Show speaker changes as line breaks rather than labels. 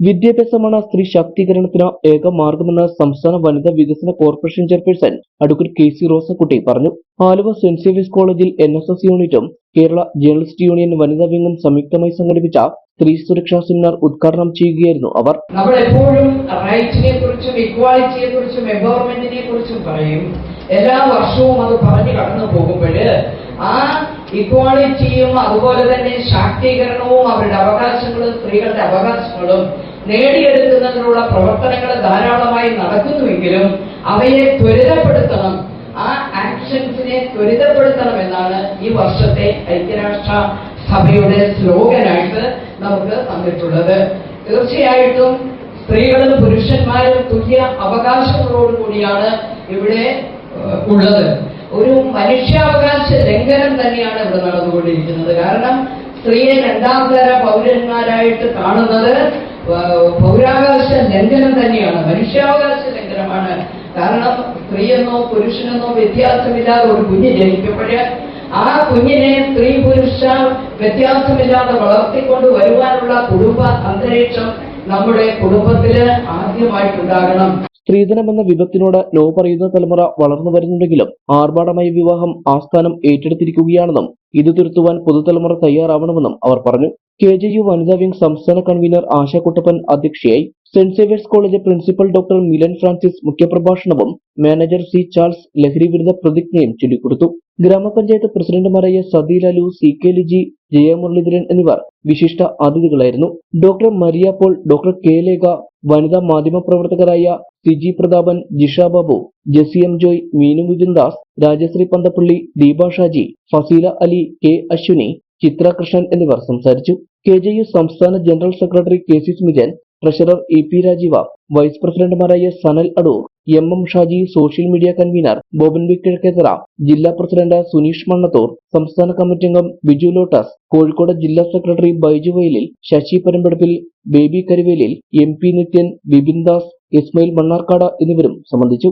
വിദ്യാഭ്യാസമാണ് സ്ത്രീ ശാക്തീകരണത്തിന് ഏക മാർഗമെന്ന് സംസ്ഥാന വനിതാ വികസന corporation chairperson advocate K C Rosakutty പറഞ്ഞു. ആലുവ സെന്റ് സേവിയസ് കോളേജിൽ എൻ എസ് എസ് യൂണിറ്റും കേരള ജേണലിസ്റ്റ് യൂണിയൻ വനിതാ വിംഗും സംയുക്തമായി സംഘടിപ്പിച്ച സ്ത്രീ സുരക്ഷാ സെമിനാർ ഉദ്ഘാടനം ചെയ്യുകയായിരുന്നു അവർ.
നമ്മൾ എപ്പോഴും റൈറ്റിനെ കുറിച്ചും ഇക്വാലിറ്റിയെ കുറിച്ചും എംപവർമെന്റിനെ കുറിച്ചും പറയും. എല്ലാ വർഷവും അത് പറഞ്ഞു കടന്നു പോകുമ്പോൾ ആ ഇക്വാളിറ്റിയും അതുപോലെ തന്നെ ശാക്തീകരണവും അവരുടെ അവകാശങ്ങളും സ്ത്രീകളുടെ അവകാശങ്ങളും നേടിയെടുക്കുന്നതിനുള്ള പ്രവർത്തനങ്ങൾ ധാരാളമായി നടക്കുന്നുവെങ്കിലും അവയെ ത്വരിതപ്പെടുത്തണം. ആ ആക്ഷൻസിനെ ത്വരിതപ്പെടുത്തണം എന്നാണ് ഈ വർഷത്തെ ഐക്യരാഷ്ട്ര സഭയുടെ സ്ലോഗനായിട്ട് നമുക്ക് തന്നിട്ടുള്ളത്. തീർച്ചയായിട്ടും സ്ത്രീകളും പുരുഷന്മാരും തുല്യ അവകാശങ്ങളോടുകൂടിയാണ് ഇവിടെ ഉള്ളത്. ഒരു മനുഷ്യാവകാശ ലംഘനം തന്നെയാണ് ഇവിടെ നടന്നുകൊണ്ടിരിക്കുന്നത്. കാരണം സ്ത്രീയെ രണ്ടാം തര പൗരന്മാരായിട്ട് കാണുന്നത് പൗരാവകാശ ലംഘനം തന്നെയാണ്. മനുഷ്യാവകാശ ലംഘനമാണ്. കാരണം സ്ത്രീയെന്നോ പുരുഷനെന്നോ വ്യത്യാസമില്ലാതെ ഒരു കുഞ്ഞ് ജനിക്കുമ്പോഴ് ആ കുഞ്ഞിനെ സ്ത്രീ പുരുഷ വ്യത്യാസമില്ലാതെ വളർത്തിക്കൊണ്ട് വരുവാനുള്ള കുടുംബ അന്തരീക്ഷം നമ്മുടെ കുടുംബത്തിൽ ആദ്യമായിട്ടുണ്ടാകണം.
സ്ത്രീധനം എന്ന വിപത്തിനോട് നോ പറയുന്ന തലമുറ വളർന്നു വരുന്നുണ്ടെങ്കിലും ആർഭാടമായ വിവാഹം ആസ്ഥാനം ഏറ്റെടുത്തിരിക്കുകയാണെന്നും ഇത് തിരുത്തുവാൻ പുതുതലമുറ തയ്യാറാവണമെന്നും അവർ പറഞ്ഞു. കെ ജെ യു വനിതാ വിംഗ് സംസ്ഥാന കൺവീനർ ആശ കുട്ടപ്പൻ അധ്യക്ഷയായി saint Xavier's college principal doctor Milan Francis മുഖ്യപ്രഭാഷണവും manager C Charles ലഹരി വിരുദ്ധ പ്രതിജ്ഞയും ചൊല്ലിക്കൊടുത്തു. ഗ്രാമപഞ്ചായത്ത് പ്രസിഡന്റുമാരായ സതി ലാലു സി കെ ലിജി ജയ മുരളീധരൻ എന്നിവർ വിശിഷ്ട അതിഥികളായിരുന്നു. Doctor Maria Paul doctor K Lekha വനിതാ മാധ്യമ പ്രവർത്തകരായ Siji Prathapan Jisha Babu Jessy M Joy Meenu Mujundas Rajasree Panthappally Deepa Shaji Faseela Ali K Ashwini Chithra Krishnan എന്നിവർ സംസാരിച്ചു. കെ ജെ യു സംസ്ഥാന general secretary K C Smijan treasurer E P Rajeeva vice പ്രസിഡന്റുമാരായ Sanal Adoor M M Shaji social media convener Boban V Kizhakkethara ജില്ലാ president Suneesh Mannathoor സംസ്ഥാന committee അംഗം Biju lotus Kozhikode ജില്ലാ secretary Baiju Vayalil Sasi Parambadappil Baby Karuvelil M P Nithyan Bipin Das Ismail Mannarkkad എന്നിവരും സംബന്ധിച്ചു.